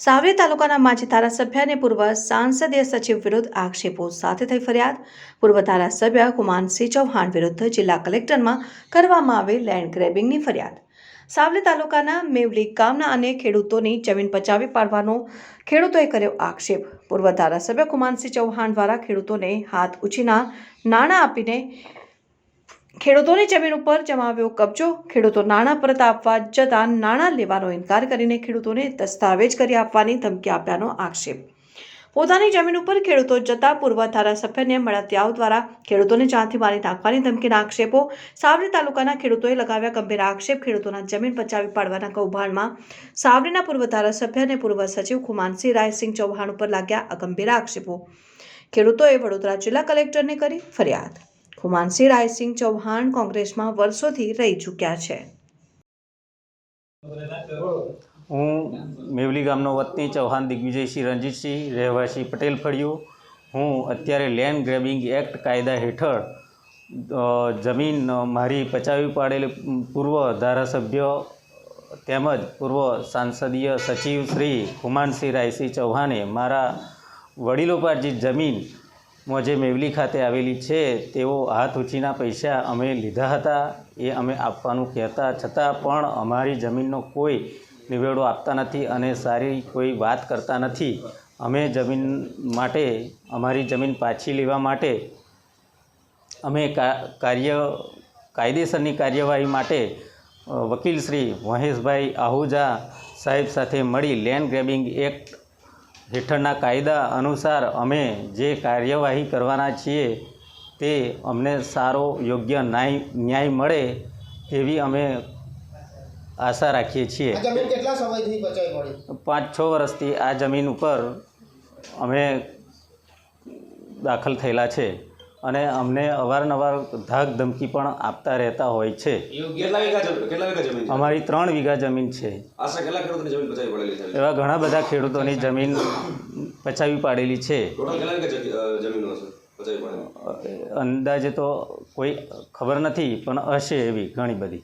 સાવલી તાલુકાના માજી ધારાસભ્ય અને પૂર્વ સાંસદીય સચિવ વિરુદ્ધ આક્ષેપો સાથે થઈ ફરિયાદ. પૂર્વ ધારાસભ્ય કુમાનસિંહ ચૌહાણ વિરુદ્ધ જિલ્લા કલેક્ટરમાં કરવામાં આવેલ લેન્ડ ગ્રેબિંગની ફરિયાદ. સાવલી તાલુકાના મેવલી ગામના અને ખેડૂતોની જમીન પચાવી પાડવાનો ખેડૂતોએ કર્યો આક્ષેપ. પૂર્વ ધારાસભ્ય કુમાનસિંહ ચૌહાણ દ્વારા ખેડૂતોને હાથ ઉછીના નાણાં આપીને ખેડૂતોની જમીન ઉપર જમાવ્યો કબજો. ખેડૂતો નાણાં પરત આપવા જતાં નાણાં લેવાનો ઇનકાર કરીને ખેડૂતોને દસ્તાવેજ કરી આપવાની ધમકી આપ્યાનો આક્ષેપ. પોતાની જમીન ઉપર ખેડૂતો જતા પૂર્વ ધારાસભ્યને મળતિયાઓ દ્વારા ખેડૂતોને જાનથી મારી નાખવાની ધમકીના આક્ષેપો. સાવલી તાલુકાના ખેડૂતોએ લગાવ્યા ગંભીર આક્ષેપ. ખેડૂતોના જમીન બચાવી પાડવાના કૌભાંડમાં સાવલીના પૂર્વ ધારાસભ્ય અને પૂર્વ સચિવ ખુમાનસિંહ રાયસિંહ ચૌહાણ ઉપર લાગ્યા ગંભીર આક્ષેપો. ખેડૂતોએ વડોદરા જિલ્લા કલેક્ટરને કરી ફરિયાદ. ખુમાનસિંહ રાયસિંહ ચૌહાણ કોંગ્રેસમાં વર્ષોથી રહી ચૂક્યા છે. હું મેવલી ગામનો વતની ચૌહાણ દિગ્વિજયસિંહ રણજીતસિંહ, રહેવાસી પટેલ ફળિયું. હું અત્યારે લેન્ડ ગ્રેબિંગ એક્ટ કાયદા હેઠળ જમીન મારી પચાવી પાડેલી પૂર્વ ધારાસભ્ય તેમજ પૂર્વ સાંસદીય સચિવ શ્રી હુમાનસિંહ રાયસિંહ ચૌહાણે મારા વડીલોપાર્જિત જમીન માં જે મેવલી ખાતે આવેલી છે, તેઓ હાથ ઉછીના પૈસા અમે લીધા હતા. એ અમે આપવાનું કહેતા છતાં પણ અમારી જમીનનો કોઈ નિવેડો આપતા નથી અને સારી કોઈ વાત કરતા નથી. અમે જમીન માટે, અમારી જમીન પાછી લેવા માટે, અમે કાર્ય, કાયદેસરની કાર્યવાહી માટે વકીલ શ્રી મહેશભાઈ આહુજા સાહેબ સાથે મળી લેન્ડ ગ્રેબિંગ એક્ટ હેઠળના કાયદા અનુસાર અમે જે કાર્યવાહી કરવાના છીએ તે અમને સારો યોગ્ય ન્યાય ન્યાય મળે તેવી અમે આશા રાખીએ છીએ. પાંચ છ વર્ષથી આ જમીન ઉપર અમે દાખલ થયેલા છે. અને અમને અવારનવાર ધાક ધમકી પણ આપતા રહેતા હોય છે. અમારી ત્રણ વીઘા જમીન છે. એવા ઘણા બધા ખેડૂતોની જમીન પચાવી પાડેલી છે. અંદાજે તો કોઈ ખબર નથી પણ હશે એવી ઘણી બધી.